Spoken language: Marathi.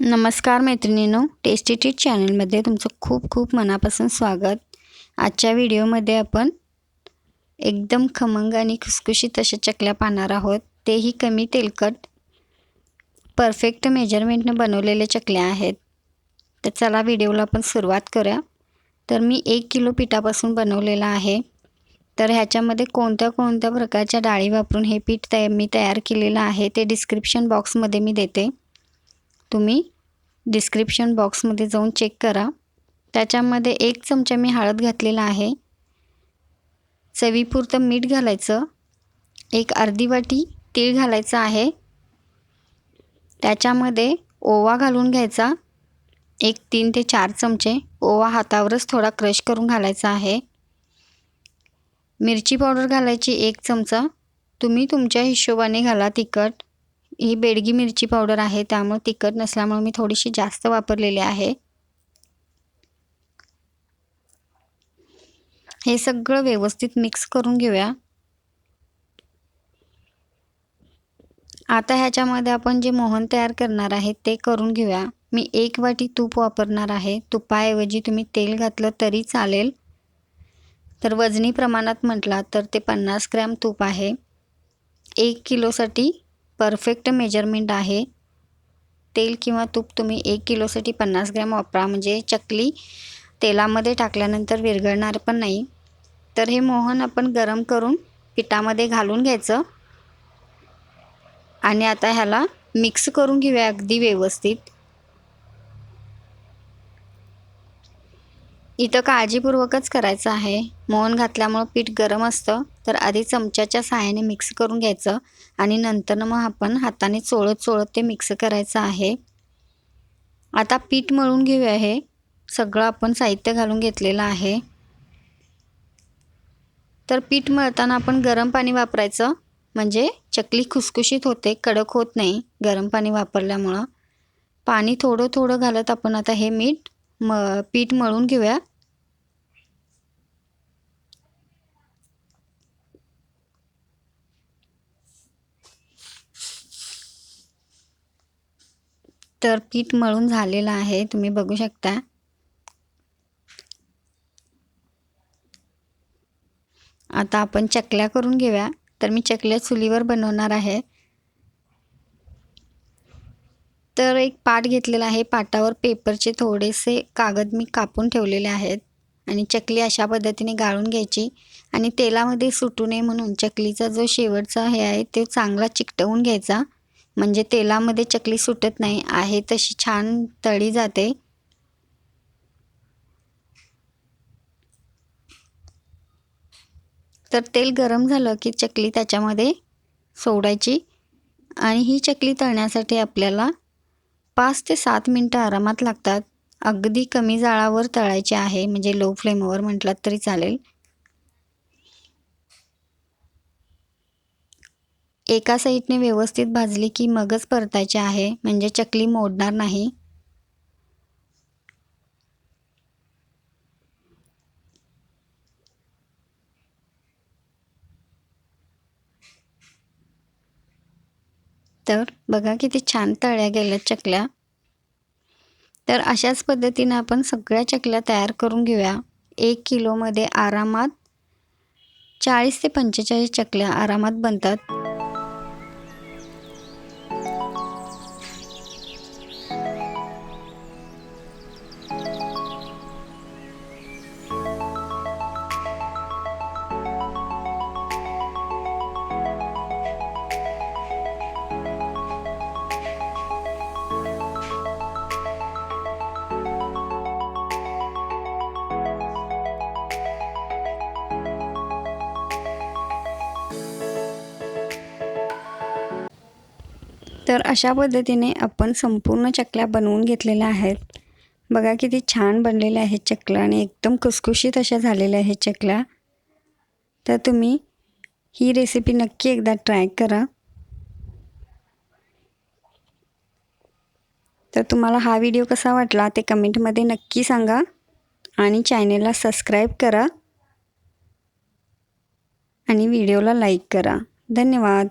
नमस्कार मैत्रिणीनो टेस्टी टीट चॅनलमध्ये तुमचं खूप खूप मनापासून स्वागत. आजच्या व्हिडिओमध्ये आपण एकदम खमंग आणि खुसखुशीत अशा चकल्या पाहणार आहोत. तेही कमी तेलकट परफेक्ट मेजरमेंटनं बनवलेले चकल्या आहेत. तर चला व्हिडिओला आपण सुरुवात करूया. तर मी एक किलो पिठापासून बनवलेलं आहे. तर ह्याच्यामध्ये कोणत्या कोणत्या प्रकारच्या डाळी वापरून हे पीठ तया मी तयार केलेलं आहे ते डिस्क्रिप्शन बॉक्समध्ये मी देते. तुम्ही डिस्क्रिप्शन बॉक्समध्ये जाऊन चेक करा. त्याच्यामध्ये एक चमचा मी हळद घातलेला आहे. चवीपुरतं मीठ घालायचं. एक अर्धी वाटी तीळ घालायचं आहे. त्याच्यामध्ये ओवा घालून घ्यायचा. एक तीन ते चार चमचे ओवा हातावरच थोडा क्रश करून घालायचा आहे. मिरची पावडर घालायची एक चमचा. तुम्ही तुमच्या हिशोबाने घाला तिखट. ही बेडगी मिरची पावडर आहे त्यामुळे तिखट नसल्यामुळे मी थोडीशी जास्त वापरलेली आहे. हे सगळं व्यवस्थित मिक्स करून घेऊया. आता ह्याच्यामध्ये आपण जे मोहन तयार करणार आहे ते करून घेऊया. मी एक वाटी तूप वापरणार आहे. तुपाऐवजी तुम्ही तेल घातलं तरी चालेल. तर वजनी प्रमाणात म्हटला तर ते पन्नास ग्रॅम तूप आहे. एक किलोसाठी परफेक्ट मेजरमेंट आहे. तेल किंवा तूप तुम्ही एक किलोसाठी पन्नास ग्रॅम वापरा. म्हणजे चकली तेलामध्ये टाकल्यानंतर विरघळणार पण नाही. तर हे मोहन आपण गरम करून पिठामध्ये घालून घ्यायचं. आणि आता ह्याला मिक्स करून घेऊया अगदी व्यवस्थित. इथं काळजीपूर्वकच करायचं आहे. मोहन घातल्यामुळं पीठ गरम असतं. तर आधी चमच्याच्या सहाय्याने मिक्स करून घ्यायचं आणि नंतर मग आपण हाताने चोळत चोळत ते मिक्स करायचं आहे. आता पीठ मळून घेऊया हे. सगळं आपण साहित्य घालून घेतलेलं आहे. तर पीठ मळताना आपण गरम पाणी वापरायचं. म्हणजे चकली खुसखुशीत होते कडक होत नाही गरम पाणी वापरल्यामुळं. पाणी थोडं थोडं घालत आपण आता हे मीठ म पीठ मळून घेऊया. तर पीठ मळून झालेलं आहे. तुम्ही बघू शकता. आता आपण चकल्या करून घेऊया. तर मी चकल्या चुलीवर बनवणार आहे. तर एक पाट घेतलेला आहे. पाटावर पेपरचे थोडेसे कागद मी कापून ठेवलेले आहेत. आणि चकली अशा पद्धतीने गाळून घ्यायची. आणि तेलामध्ये सुटू नये म्हणून चकलीचा जो शेवटचा हे आहे तो चांगला चिकटवून घ्यायचा. म्हणजे तेलामध्ये चकली सुटत नाही आहे तशी छान तळी जाते. तर तेल गरम झालं की चकली त्याच्यामध्ये सोडायची आणि ही चकली तळण्यासाठी आपल्याला पाच ते सात मिनटं आरामात लागतात. अगदी कमी जाळावर तळायची आहे म्हणजे लो फ्लेमवर म्हटलात तरी चालेल. एका साईडने व्यवस्थित भाजली की मगच परतायचे आहे म्हणजे चकली मोडणार नाही. तर बघा किती छान तळ्या गेल्या चकल्या. तर अशाच पद्धतीने आपण सगळ्या चकल्या तयार करून घेऊया. एक किलोमध्ये आरामात चाळीस ते पंचेचाळीस चकल्या आरामात बनतात. तर अशा पद्धतीने आपण संपूर्ण चकल्या बनवून घेतलेल्या आहेत. बघा किती छान बनलेल्या आहेत चकल्या आणि एकदम कुसकुशीत अशा झालेल्या आहेत चकल्या. तर तुम्ही ही रेसिपी नक्की एकदा ट्राय करा. तर तुम्हाला हा व्हिडिओ कसा वाटला ते कमेंटमध्ये नक्की सांगा आणि चॅनेलला सबस्क्राईब करा. आणि व्हिडिओला लाईक करा. धन्यवाद.